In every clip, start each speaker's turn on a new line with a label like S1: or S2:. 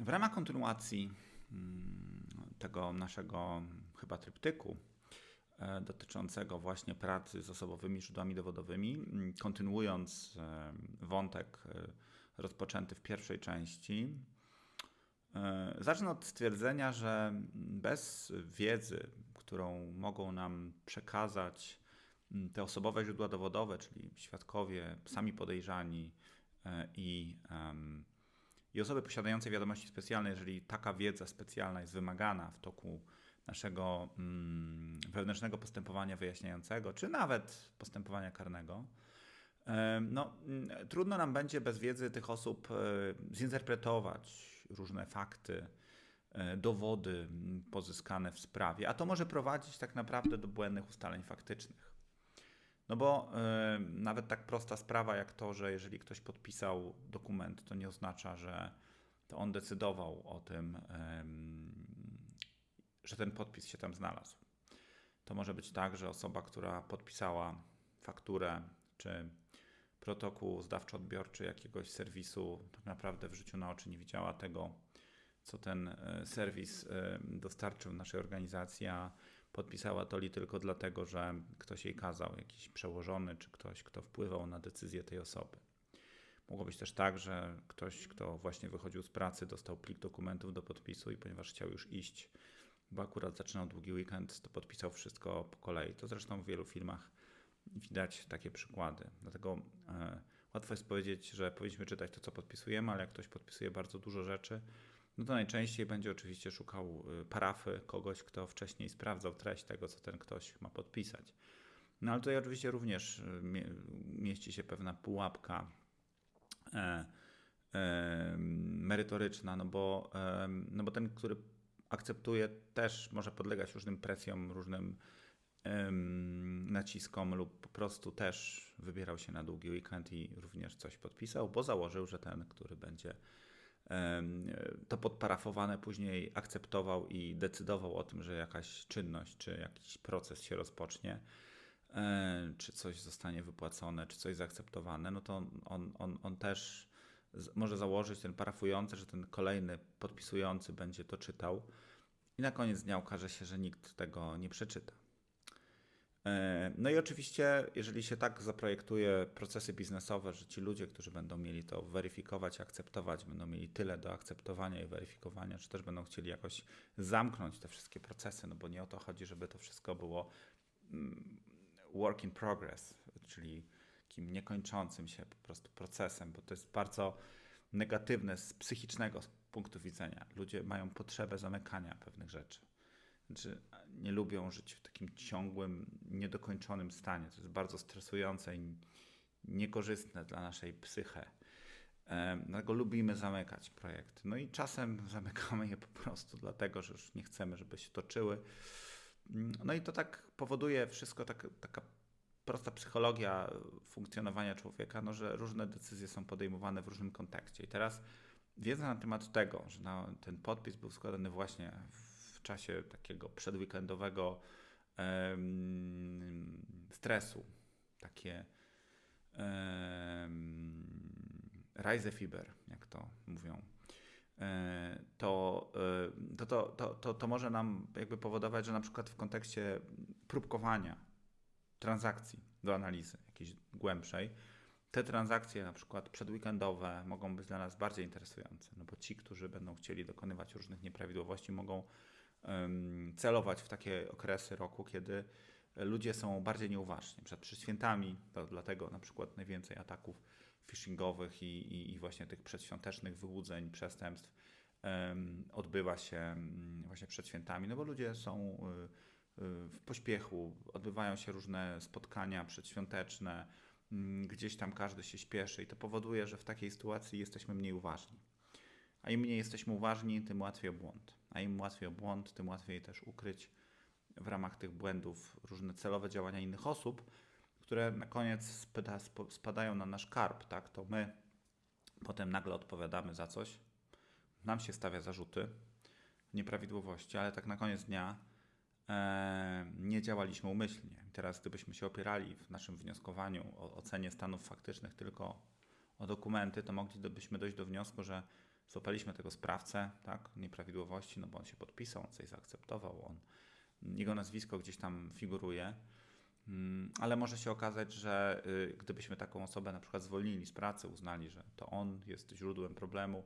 S1: W ramach kontynuacji mm, tego naszego chyba tryptyku e, dotyczącego właśnie pracy z osobowymi źródłami dowodowymi, mm, kontynuując e, wątek e, rozpoczęty w pierwszej części, zacznę od stwierdzenia, że bez wiedzy, którą mogą nam przekazać mm, te osobowe źródła dowodowe, czyli świadkowie, sami podejrzani i i osoby posiadające wiadomości specjalne, jeżeli taka wiedza specjalna jest wymagana w toku naszego mm, wewnętrznego postępowania wyjaśniającego, czy nawet postępowania karnego, no, mm, trudno nam będzie bez wiedzy tych osób e, zinterpretować różne fakty, e, dowody mm, pozyskane w sprawie, a to może prowadzić tak naprawdę do błędnych ustaleń faktycznych. No bo y, nawet tak prosta sprawa jak to, że jeżeli ktoś podpisał dokument, to nie oznacza, że to on decydował o tym, że ten podpis się tam znalazł. To może być tak, że osoba, która podpisała fakturę czy protokół zdawczo-odbiorczy jakiegoś serwisu, tak naprawdę w życiu na oczy nie widziała tego, co ten e, serwis dostarczył naszej organizacji, a podpisała to li tylko dlatego, że ktoś jej kazał, jakiś przełożony, czy ktoś, kto wpływał na decyzję tej osoby. Mogło być też tak, że ktoś, kto właśnie wychodził z pracy, dostał plik dokumentów do podpisu i ponieważ chciał już iść, bo akurat zaczynał długi weekend, to podpisał wszystko po kolei. To zresztą w wielu filmach widać takie przykłady. Dlatego e, łatwo jest powiedzieć, że powinniśmy czytać to, co podpisujemy, ale jak ktoś podpisuje bardzo dużo rzeczy, no to najczęściej będzie oczywiście szukał y, parafy kogoś, kto wcześniej sprawdzał treść tego, co ten ktoś ma podpisać. No ale tutaj oczywiście również y, mieści się pewna pułapka e, e, merytoryczna, no bo, e, no bo ten, który akceptuje, też może podlegać różnym presjom, różnym naciskom lub po prostu też wybierał się na długi weekend i również coś podpisał, bo założył, że ten, który będzie to podparafowane później akceptował i decydował o tym, że jakaś czynność czy jakiś proces się rozpocznie, czy coś zostanie wypłacone, czy coś zaakceptowane, no to on, on, on też może założyć ten parafujący, że ten kolejny podpisujący będzie to czytał i na koniec dnia okaże się, że nikt tego nie przeczyta. E, no i oczywiście, jeżeli się tak zaprojektuje procesy biznesowe, że ci ludzie, którzy będą mieli to weryfikować, akceptować, będą mieli tyle do akceptowania i weryfikowania, czy też będą chcieli jakoś zamknąć te wszystkie procesy, no bo nie o to chodzi, żeby to wszystko było mm, work in progress, czyli takim niekończącym się po prostu procesem, bo to jest bardzo negatywne z psychicznego punktu widzenia. Ludzie mają potrzebę zamykania pewnych rzeczy. Znaczy, nie lubią żyć w takim ciągłym, niedokończonym stanie. To jest bardzo stresujące i niekorzystne dla naszej psyche. Dlatego lubimy zamykać projekty. No i czasem zamykamy je po prostu dlatego, że już nie chcemy, żeby się toczyły. No i to tak powoduje wszystko, tak, taka prosta psychologia funkcjonowania człowieka, no, że różne decyzje są podejmowane w różnym kontekście. I teraz wiedza na temat tego, że ten podpis był składany właśnie w w czasie takiego przedweekendowego um, stresu, takie um, Reisefiber, jak to mówią, e, e, to, to, to, to, to może nam jakby powodować, że na przykład w kontekście próbkowania transakcji do analizy jakiejś głębszej, te transakcje na przykład przedweekendowe mogą być dla nas bardziej interesujące, no bo ci, którzy będą chcieli dokonywać różnych nieprawidłowości, mogą celować w takie okresy roku, kiedy ludzie są bardziej nieuważni. Przed świętami, to dlatego na przykład najwięcej ataków phishingowych i, i, i właśnie tych przedświątecznych wyłudzeń, przestępstw odbywa się właśnie przed świętami, no bo ludzie są y, y, w pośpiechu, odbywają się różne spotkania przedświąteczne, gdzieś tam każdy się śpieszy i to powoduje, że w takiej sytuacji jesteśmy mniej uważni. A im mniej jesteśmy uważni, tym łatwiej błąd. A im łatwiej o błąd, tym łatwiej też ukryć w ramach tych błędów różne celowe działania innych osób, które na koniec spada, spadają na nasz karp, tak? To my potem nagle odpowiadamy za coś, nam się stawia zarzuty nieprawidłowości, ale tak na koniec dnia e, nie działaliśmy umyślnie. Teraz, gdybyśmy się opierali w naszym wnioskowaniu o ocenie stanów faktycznych tylko o dokumenty, to moglibyśmy dojść do wniosku, że złapaliśmy tego sprawcę, tak, nieprawidłowości, no bo on się podpisał, on coś zaakceptował, on, jego nazwisko gdzieś tam figuruje, mm, ale może się okazać, że y, gdybyśmy taką osobę na przykład zwolnili z pracy, uznali, że to on jest źródłem problemu,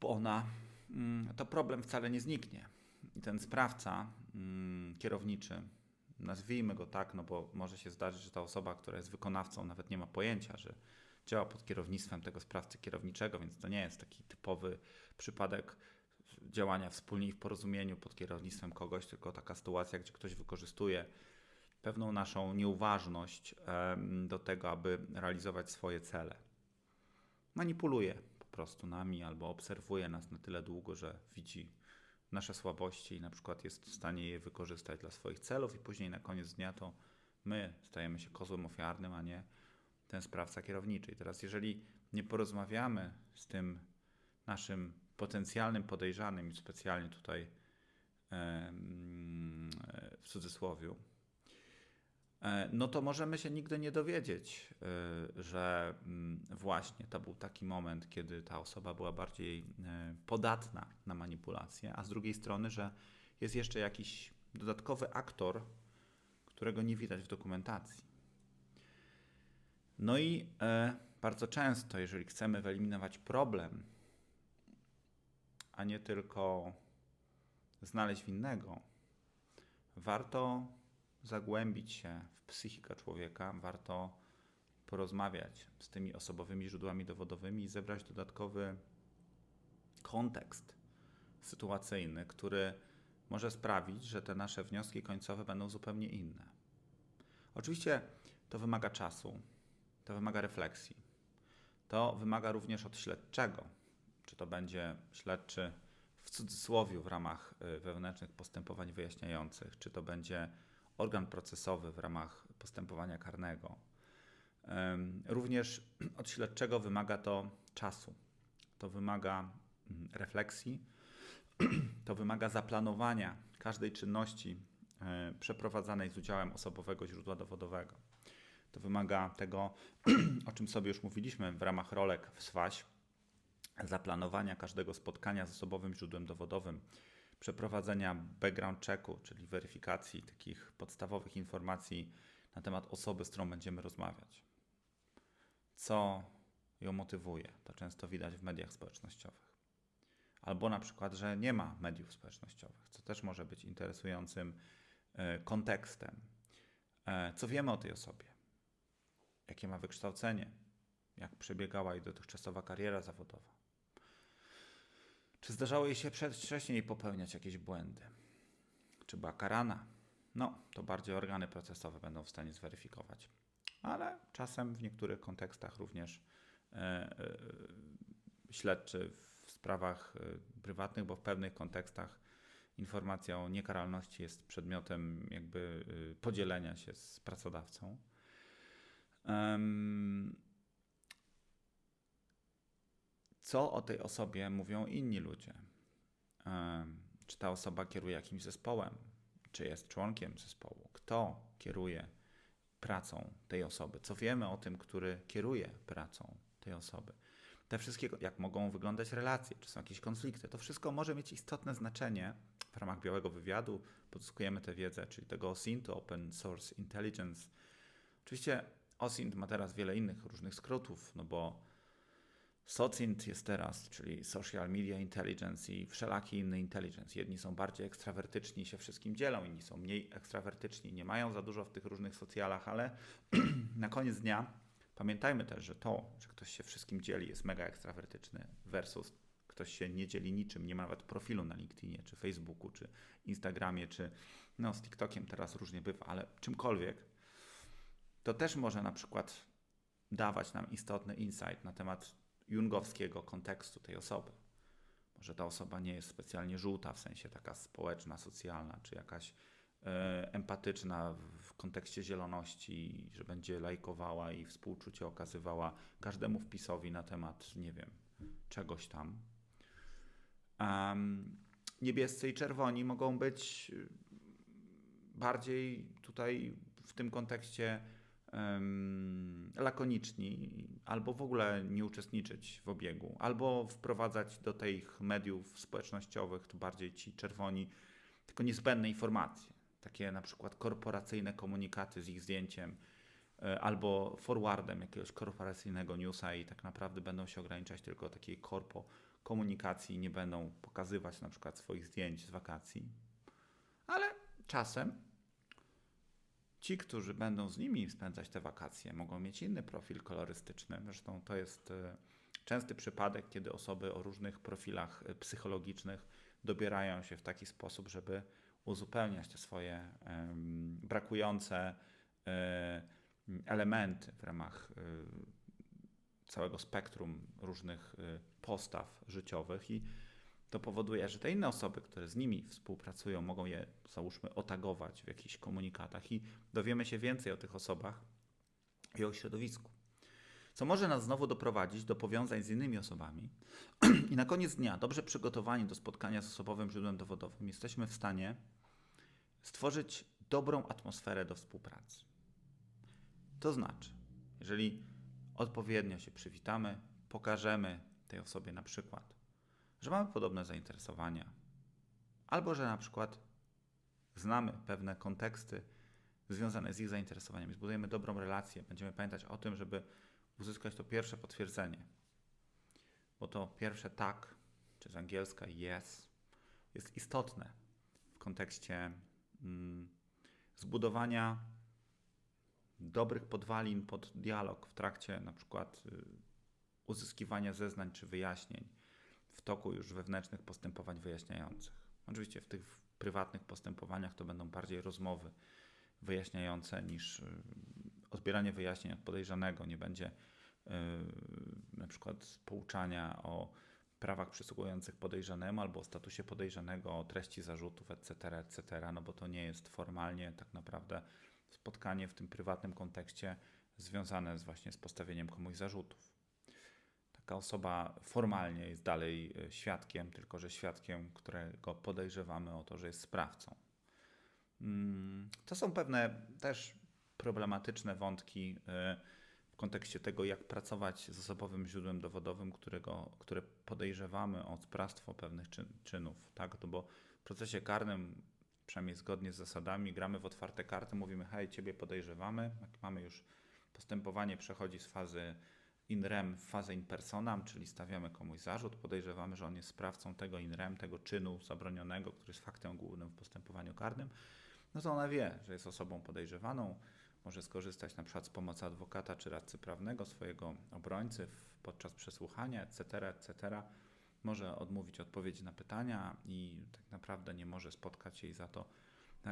S1: bo ona, mm, to problem wcale nie zniknie. I ten sprawca mm, kierowniczy, nazwijmy go tak, no bo może się zdarzyć, że ta osoba, która jest wykonawcą, nawet nie ma pojęcia, że działa pod kierownictwem tego sprawcy kierowniczego, więc to nie jest taki typowy przypadek działania wspólnie i w porozumieniu pod kierownictwem kogoś, tylko taka sytuacja, gdzie ktoś wykorzystuje pewną naszą nieuważność do tego, aby realizować swoje cele. Manipuluje po prostu nami albo obserwuje nas na tyle długo, że widzi nasze słabości i na przykład jest w stanie je wykorzystać dla swoich celów i później na koniec dnia to my stajemy się kozłem ofiarnym, a nie ten sprawca kierowniczy. I teraz jeżeli nie porozmawiamy z tym naszym potencjalnym podejrzanym, specjalnie tutaj w cudzysłowie, e, no to możemy się nigdy nie dowiedzieć, e, że mm, właśnie to był taki moment, kiedy ta osoba była bardziej e, podatna na manipulację, a z drugiej strony, że jest jeszcze jakiś dodatkowy aktor, którego nie widać w dokumentacji. No i e, bardzo często, jeżeli chcemy wyeliminować problem, a nie tylko znaleźć winnego, warto zagłębić się w psychikę człowieka, warto porozmawiać z tymi osobowymi źródłami dowodowymi i zebrać dodatkowy kontekst sytuacyjny, który może sprawić, że te nasze wnioski końcowe będą zupełnie inne. Oczywiście to wymaga czasu, to wymaga refleksji. To wymaga również od śledczego. Czy to będzie śledczy w cudzysłowie w ramach y, wewnętrznych postępowań wyjaśniających, czy to będzie organ procesowy w ramach postępowania karnego. Również od śledczego wymaga to czasu. To wymaga mm, refleksji, to wymaga zaplanowania każdej czynności y, przeprowadzanej z udziałem osobowego źródła dowodowego. To wymaga tego, o czym sobie już mówiliśmy w ramach rolek w SWAŚ, zaplanowania każdego spotkania z osobowym źródłem dowodowym, przeprowadzenia background checku, czyli weryfikacji takich podstawowych informacji na temat osoby, z którą będziemy rozmawiać. Co ją motywuje? To często widać w mediach społecznościowych. Albo na przykład, że nie ma mediów społecznościowych, co też może być interesującym e, kontekstem. E, co wiemy o tej osobie? Jakie ma wykształcenie, jak przebiegała jej dotychczasowa kariera zawodowa. Czy zdarzało jej się wcześniej popełniać jakieś błędy? Czy była karana? No, to bardziej organy procesowe będą w stanie zweryfikować. Ale czasem w niektórych kontekstach również e, e, śledczy w sprawach e, prywatnych, bo w pewnych kontekstach informacja o niekaralności jest przedmiotem jakby podzielenia się z pracodawcą. Co o tej osobie mówią inni ludzie? Czy ta osoba kieruje jakimś zespołem? Czy jest członkiem zespołu? Kto kieruje pracą tej osoby? Co wiemy o tym, który kieruje pracą tej osoby? Te wszystkie, jak mogą wyglądać relacje, czy są jakieś konflikty, to wszystko może mieć istotne znaczenie w ramach białego wywiadu. Pozyskujemy tę wiedzę, czyli tego OSINT, Open Source Intelligence. Oczywiście OSINT ma teraz wiele innych różnych skrótów, no bo SOCINT jest teraz, czyli Social Media Intelligence i wszelaki inny intelligence. Jedni są bardziej ekstrawertyczni się wszystkim dzielą, inni są mniej ekstrawertyczni, nie mają za dużo w tych różnych socjalach, ale na koniec dnia pamiętajmy też, że to, że ktoś się wszystkim dzieli jest mega ekstrawertyczny versus ktoś się nie dzieli niczym, nie ma nawet profilu na LinkedInie, czy Facebooku, czy Instagramie, czy no z TikTokiem teraz różnie bywa, ale czymkolwiek, to też może na przykład dawać nam istotny insight na temat jungowskiego kontekstu tej osoby. Może ta osoba nie jest specjalnie żółta, w sensie taka społeczna, socjalna, czy jakaś e, empatyczna w kontekście zieloności, że będzie lajkowała i współczucie okazywała każdemu wpisowi na temat, nie wiem, czegoś tam. Um, niebiescy i czerwoni mogą być bardziej tutaj w tym kontekście lakoniczni, albo w ogóle nie uczestniczyć w obiegu, albo wprowadzać do tych mediów społecznościowych, tu bardziej ci czerwoni, tylko niezbędne informacje. Takie na przykład korporacyjne komunikaty z ich zdjęciem, e, albo forwardem jakiegoś korporacyjnego newsa i tak naprawdę będą się ograniczać tylko takiej korpo komunikacji, nie będą pokazywać na przykład swoich zdjęć z wakacji. Ale czasem ci, którzy będą z nimi spędzać te wakacje, mogą mieć inny profil kolorystyczny. Zresztą to jest e, częsty przypadek, kiedy osoby o różnych profilach e, psychologicznych dobierają się w taki sposób, żeby uzupełniać te swoje brakujące um, elementy w ramach całego spektrum różnych postaw życiowych i to powoduje, że te inne osoby, które z nimi współpracują, mogą je, załóżmy, otagować w jakichś komunikatach i dowiemy się więcej o tych osobach i o środowisku. Co może nas znowu doprowadzić do powiązań z innymi osobami. I na koniec dnia, dobrze przygotowani do spotkania z osobowym źródłem dowodowym, jesteśmy w stanie stworzyć dobrą atmosferę do współpracy. To znaczy, jeżeli odpowiednio się przywitamy, pokażemy tej osobie na przykład że mamy podobne zainteresowania, albo że na przykład znamy pewne konteksty związane z ich zainteresowaniami, zbudujemy dobrą relację, będziemy pamiętać o tym, żeby uzyskać to pierwsze potwierdzenie. Bo to pierwsze tak, czy z angielska yes, jest istotne w kontekście mm, zbudowania dobrych podwalin pod dialog w trakcie na przykład y, uzyskiwania zeznań czy wyjaśnień w toku już wewnętrznych postępowań wyjaśniających. Oczywiście w tych prywatnych postępowaniach to będą bardziej rozmowy wyjaśniające niż y, odbieranie wyjaśnień od podejrzanego. Nie będzie yy, na przykład pouczania o prawach przysługujących podejrzanemu albo o statusie podejrzanego, o treści zarzutów, etc., etc., no bo to nie jest formalnie tak naprawdę spotkanie w tym prywatnym kontekście związane z właśnie z postawieniem komuś zarzutów taka osoba formalnie jest dalej e, świadkiem, tylko że świadkiem, którego podejrzewamy o to, że jest sprawcą. Mm, to są pewne też problematyczne wątki e, w kontekście tego, jak pracować z osobowym źródłem dowodowym, którego, które podejrzewamy o sprawstwo pewnych czyn, czynów. Tak? To bo w procesie karnym, przynajmniej zgodnie z zasadami, gramy w otwarte karty, mówimy, hej, ciebie podejrzewamy. Jak mamy już postępowanie, przechodzi z fazy in rem fazę in personam, czyli stawiamy komuś zarzut, podejrzewamy, że on jest sprawcą tego in rem, tego czynu zabronionego, który jest faktem głównym w postępowaniu karnym, no to ona wie, że jest osobą podejrzewaną, może skorzystać na przykład z pomocy adwokata czy radcy prawnego, swojego obrońcy podczas przesłuchania, etc., etc., może odmówić odpowiedzi na pytania i tak naprawdę nie może spotkać i za to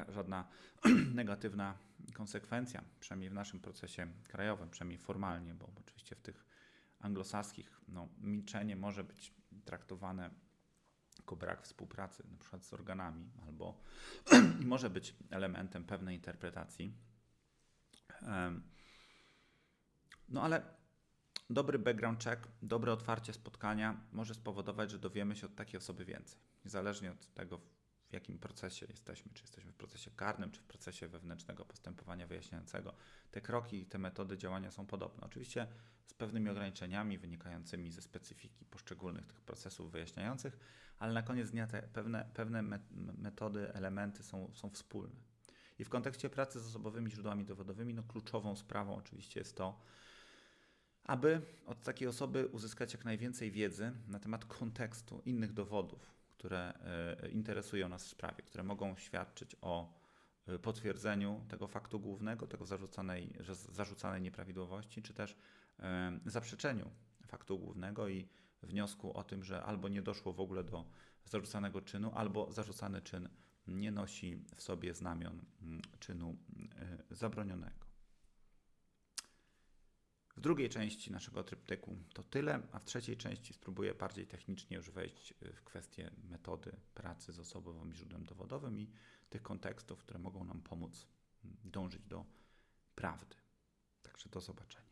S1: żadna negatywna konsekwencja, przynajmniej w naszym procesie krajowym, przynajmniej formalnie, bo oczywiście w tych anglosaskich no, milczenie może być traktowane jako brak współpracy, na przykład z organami, albo może być elementem pewnej interpretacji. No ale dobry background check, dobre otwarcie spotkania może spowodować, że dowiemy się od takiej osoby więcej. Niezależnie od tego, jakim procesie jesteśmy, czy jesteśmy w procesie karnym, czy w procesie wewnętrznego postępowania wyjaśniającego. Te kroki i te metody działania są podobne. Oczywiście z pewnymi ograniczeniami wynikającymi ze specyfiki poszczególnych tych procesów wyjaśniających, ale na koniec dnia te pewne, pewne metody, elementy są, są wspólne. I w kontekście pracy z osobowymi źródłami dowodowymi, no kluczową sprawą oczywiście jest to, aby od takiej osoby uzyskać jak najwięcej wiedzy na temat kontekstu innych dowodów, które e, interesują nas w sprawie, które mogą świadczyć o e, potwierdzeniu tego faktu głównego, tego zarzucanej, zarzucanej nieprawidłowości, czy też e, zaprzeczeniu faktu głównego i wniosku o tym, że albo nie doszło w ogóle do zarzucanego czynu, albo zarzucany czyn nie nosi w sobie znamion mm, czynu zabronionego. W drugiej części naszego tryptyku to tyle, a w trzeciej części spróbuję bardziej technicznie już wejść y, w kwestie metody pracy z osobowym źródłem dowodowym i tych kontekstów, które mogą nam pomóc mm, dążyć do prawdy. Także do zobaczenia.